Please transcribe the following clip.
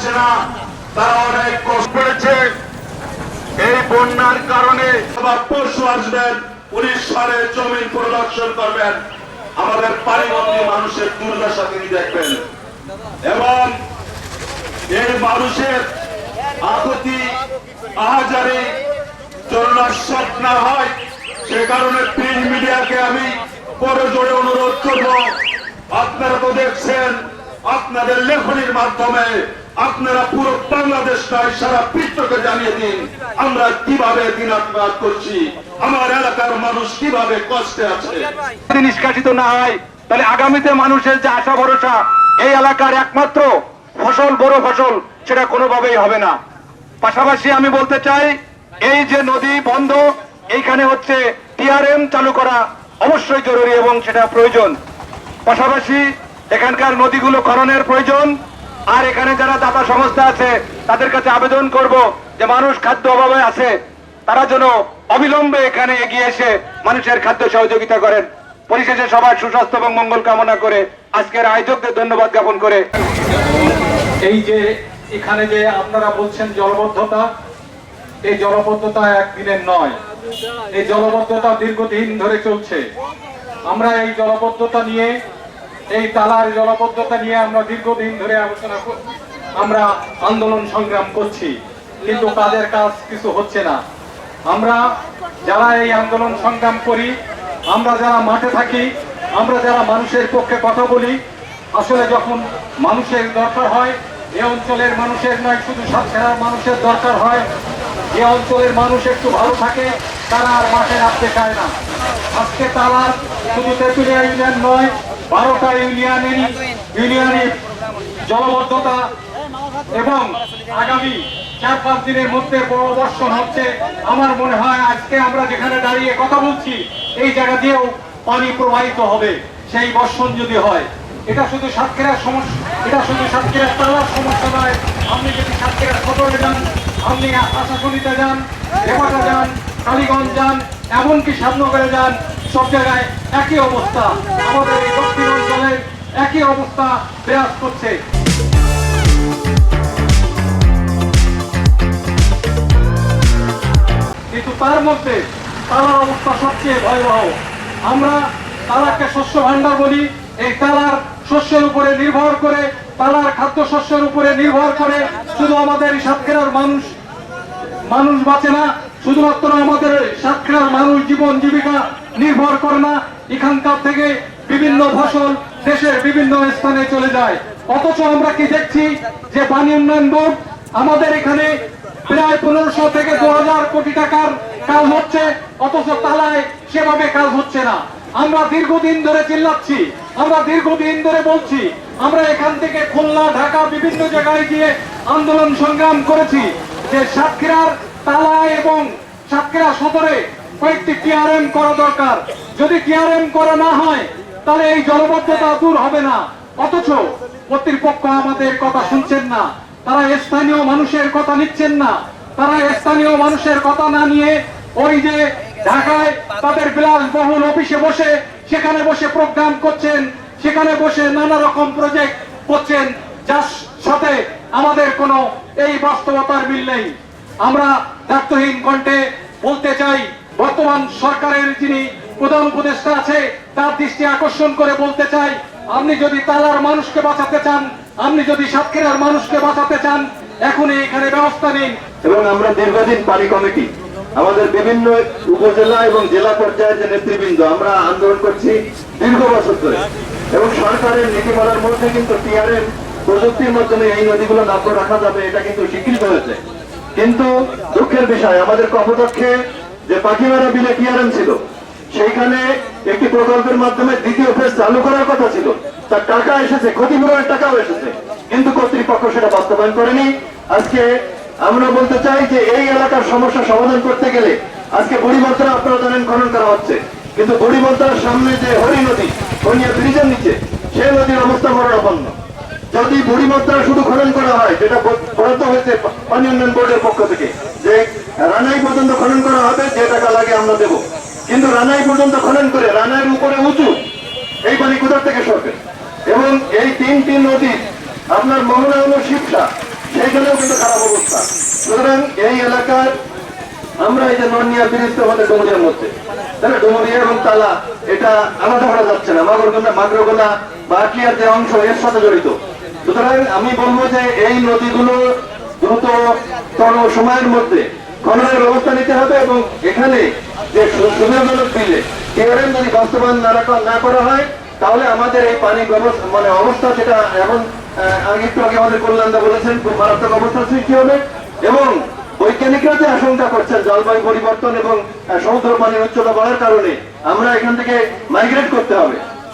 পারছে না, তারা অনেক কষ্ট পেয়েছে। এই বন্যার কারণে আবার পরশু আসবেন উনিশ সালে জমিন পরিদর্শন করবেন। আমাদের পারিবন্দী মানুষের দুর্দশা তিনি দেখবেন। এবং এই মানুষের আকুতি আহাজারি জননাশক না হয়, সে কারণে প্রিন্ট মিডিয়াকে আমি বড় জোরে অনুরোধ করব। আপনারা তো দেখছেন, আপনাদের লেখনির মাধ্যমে আপনারা পুরো বাংলাদেশ নয় সারা পৃষ্ঠকে জানিয়ে দিন, আমরা কীভাবে দিনাতিবাদ করছি, আমার এলাকার মানুষ কীভাবে কষ্টে আছে। নিষ্কাশিত না হয়, তাহলে আগামীতে মানুষের যে আশা, ভরসা, এই এলাকার একমাত্র ফসল, বড় ফসল, সেটা কোনোভাবেই হবে না। পাশাপাশি আমি বলতে চাই, এই যে নদী বন্ধ, এইখানে হচ্ছে টিআরএম চালু করা অবশ্যই জরুরি এবং সেটা প্রয়োজন। পাশাপাশি এখানকার নদীগুলো খননের প্রয়োজন আর এখানে যারা দাতা সংস্থা আছে, তাদের কাছে আবেদন করব যে মানুষ খাদ্য অভাবে আছে, তারা যেন অবিলম্বে এখানে এগিয়ে এসে মানুষের খাদ্য সহযোগিতা করেন। পরিশেষে সবার সুস্বাস্থ্য এবং মঙ্গল কামনা করে আজকের আয়োজকদের ধন্যবাদ জ্ঞাপন করে। এই যে এখানে যে আপনারা বলছেন জলবদ্ধতা, এই জলবদ্ধতা একদিনের নয়। এই জলবদ্ধতা দীর্ঘদিন ধরে চলছে। আমরা এই জলবদ্ধতা নিয়ে এই তালার জলবদ্ধতা নিয়ে আমরা দীর্ঘদিন ধরে আলোচনা আমরা আন্দোলন সংগ্রাম করছি, কিন্তু কাজের কাজ কিছু হচ্ছে না। আমরা যারা এই আন্দোলন সংগ্রাম করি, আমরা যারা মাঠে থাকি, আমরা যারা মানুষের পক্ষে কথা বলি, আসলে যখন মানুষের দরকার হয়, এ অঞ্চলের মানুষের নয়, শুধু সাতক্ষীরার মানুষের দরকার হয় যে অঞ্চলের মানুষ একটু ভালো থাকে, তারা আর মাঠে নামতে চায় না। আজকে তারা শুধু তেঁতুলিয়া ইউনিয়ন নয় বারোটা ইউনিয়নেরই ইউনিয়নের জলবদ্ধতা এবং আগামী চার পাঁচ দিনের মধ্যে বর্ষণ হচ্ছে। আমার মনে হয় আজকে আমরা যেখানে দাঁড়িয়ে কথা বলছি, এই জায়গা দিয়েও পানি প্রবাহিত হবে, সেই বর্ষণ যদি হয়। এটা শুধু সাতক্ষীরার সমস্যা এটা শুধু সাতক্ষীরার তালার সমস্যা নয়, আপনি যদি সাতক্ষীরার সদরে যান, আপনি আশাশুনিতে যান রেপাটা যান, কালীগঞ্জ যান, এমনকি সামনগরে যান সব জায়গায় একই অবস্থা। আমাদের এই দক্ষিণ অঞ্চলে একই অবস্থা বিরাজ করছে। কিন্তু তার মধ্যে তালার অবস্থা সবচেয়ে ভয়াবহ। আমরা তালাকে শস্য ভান্ডার বলি। এই তালার শস্যের উপরে নির্ভর করে, তালার খাদ্য শস্যের উপরে নির্ভর করে শুধু আমাদের সাতক্ষীরার মানুষ মানুষ বাঁচে না শুধুমাত্র আমাদের সাতক্ষীরার মানুষ জীবন জীবিকা নির্ভর করে না, এখানকার থেকে বিভিন্ন ফসল দেশের বিভিন্ন স্থানে চলে যায়। অথচ আমরা কি দেখছি যে পানি উন্নয়ন বোর্ড আমাদের এখানে প্রায় পনেরোশো থেকে দু হাজার কোটি টাকার কাজ হচ্ছে, অথচ তালায় সেভাবে কাজ হচ্ছে না। আমরা দীর্ঘদিন ধরে চিল্লাচ্ছি, আমরা দীর্ঘদিন ধরে বলছি, আমরা এখান থেকে খুলনা, ঢাকা বিভিন্ন জায়গায় গিয়ে আন্দোলন সংগ্রাম করেছি যে সাতক্ষীরার তালা এবং সাতক্ষীরা সদরে কয়েকটি টিআরএম করা দরকার। যদি টিআরএম করা না হয়, তাহলে এই জলবদ্ধতা দূর হবে না। অথচ কর্তৃপক্ষ আমাদের কথা শুনছেন না। তারা স্থানীয় মানুষের কথা নিচ্ছেন না। তারা স্থানীয় মানুষের কথা না নিয়ে ওই যে ঢাকায় তাদের বিলাসবহুল অফিসে বসে, সেখানে বসে প্রোগ্রাম করছেন, সেখানে বসে নানা রকম প্রজেক্ট করছেন, যার সাথে আমাদের কোনো এই বাস্তবতার মিল নেই। আমরা দায়িত্বহীন কণ্ঠে বলতে চাই, বর্তমান সরকারের যিনি প্রধান উপদেষ্টা আছে, তার দৃষ্টি আকর্ষণ করে বলতে চাই, আপনি যদি তালার মানুষকে বাঁচাতে চান, আপনি যদি সাতক্ষীরার মানুষকে বাঁচাতে চান, এখনই এখানে ব্যবস্থা নিন। এবং আমরা দীর্ঘদিন পানি কমিটি, আমাদের বিভিন্ন উপজেলা এবং জেলা পর্যায়ের যে নেতৃবৃন্দ, আমরা আন্দোলন করছি দীর্ঘ বছর ধরে। এবং সরকারের নীতিমালার মধ্যে কিন্তু টিআরএম প্রযুক্তির মাধ্যমে এই নদীগুলো নাব্য রাখা যাবে, এটা কিন্তু স্বীকৃত হয়েছে। কিন্তু দুঃখের বিষয়, আমাদের কপোতক্ষে যে পাখিমারা বিলে টিআরএম ছিল, সেইখানে একটি প্রকল্পের মাধ্যমে দ্বিতীয় ফেজ চালু করার কথা ছিল। তার টাকা এসেছে, ক্ষতিপূরণের টাকাও এসেছে। কিন্তু কর্তৃপক্ষ সেটা বাস্তবায়ন করেনি। আজকে আমরা বলতে চাই যে এই এলাকার সমস্যা সমাধান করতে গেলে আজকে বুড়িমন্ত্রা আপনারা জানেন, খনন করা হচ্ছে। কিন্তু বুড়িমন্ত্রার সামনে যে হরি নদী হরিয়া ব্রিজের নিচে, সেই নদীর অবস্থা মরণাপন্ন যদি বুড়িমন্ত্রা শুধু খনন করা হয়, যেটা বরাদ্দ হয়েছে পানি উন্নয়ন বোর্ডের পক্ষ থেকে, যে রানাই পর্যন্ত খনন করা হবে, যে টাকা লাগে আমরা দেবো। কিন্তু রানাই পর্যন্ত খনন করে, রানাইয়ের উপরে উঁচু, এই পানি কোথা থেকে সরবে? এবং এই তিনটি নদী, আপনার মোহনা হলো শিবসা, সেইখানেও কিন্তু খারাপ অবস্থা। সুতরাং এই এলাকার আমরা এই যে ননিয়া ব্রিজ তো আমাদের ডুমুরিয়ার মধ্যে। তাহলে ডুমুরিয়া এবং তালা, এটা আলাদা করা যাচ্ছে না। মাগরগোনা মাগরগোনা বা আটলিয়ার যে অংশ, এর সাথে জড়িত। সুতরাং আমি বলব যে এই নদীগুলো দ্রুততর সময়ের মধ্যে খননের ব্যবস্থা নিতে হবে এবং এখানে যে সু- সুবিধাজনক বিলে টিআরএম যদি বাস্তবায়ন না না করা হয়, তাহলে আমাদের এই পানি ব্যবস্থা মানে অবস্থা যেটা এখন আগে একটু আগে আমাদের কল্যাণদা বলেছেন, খুব মারাত্মক অবস্থা সৃষ্টি হবে এবং বৈজ্ঞানিকরা যে আশঙ্কা করছেন জলবায়ু পরিবর্তন এবং সমুদ্র পানির উচ্চতা বাড়ার কারণে, আমরা এখান থেকে মাইগ্রেট করতে হবে।